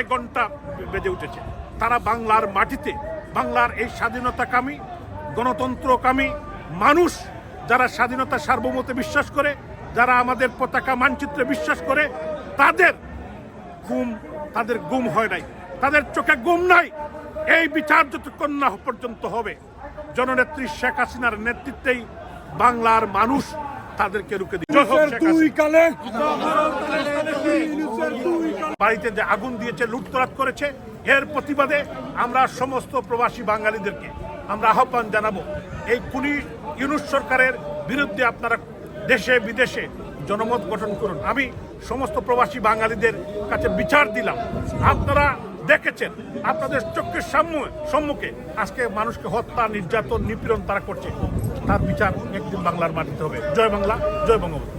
এক ঘণ্টা বেজে উঠেছে। তারা বাংলার মাটিতে বাংলার এই স্বাধীনতাকামী গণতন্ত্রকামী মানুষ যারা স্বাধীনতা সার্বভৌমতে বিশ্বাস করে যারা আমাদের পতাকা মানচিত্রে বিশ্বাস করে তাদের ঘুম তাদের গুম হয় নাই। তাদের চোখে গুম নাই। এই বিচার যতক্ষণ না পর্যন্ত হবে জননেত্রী শেখ হাসিনার নেতৃত্বেই বাংলার মানুষ তাদেরকে রুখে দিবে জয় হোক শেখ হাসিনা। বাড়িতে যে আগুন দিয়েছে লুটতরাট করেছে, এর প্রতিবাদে আমরা সমস্ত প্রবাসী বাঙালিদেরকে আমরা আহ্বান জানাব। এই খুনি ইউনুস সরকারের বিরুদ্ধে আপনারা দেশে, বিদেশে জনমত গঠন করুন। আমি সমস্ত প্রবাসী বাঙালিদের কাছে বিচার দিলাম। আপনারা দেখেছেন, আপনাদের চোখের সামনে, সম্মুখে আজকে মানুষকে হত্যা, নির্যাতন, নিপীড়ন তারা করছে। তার বিচার একদিন বাংলার মাটিতে হবে। জয় বাংলা, জয় বঙ্গবন্ধু।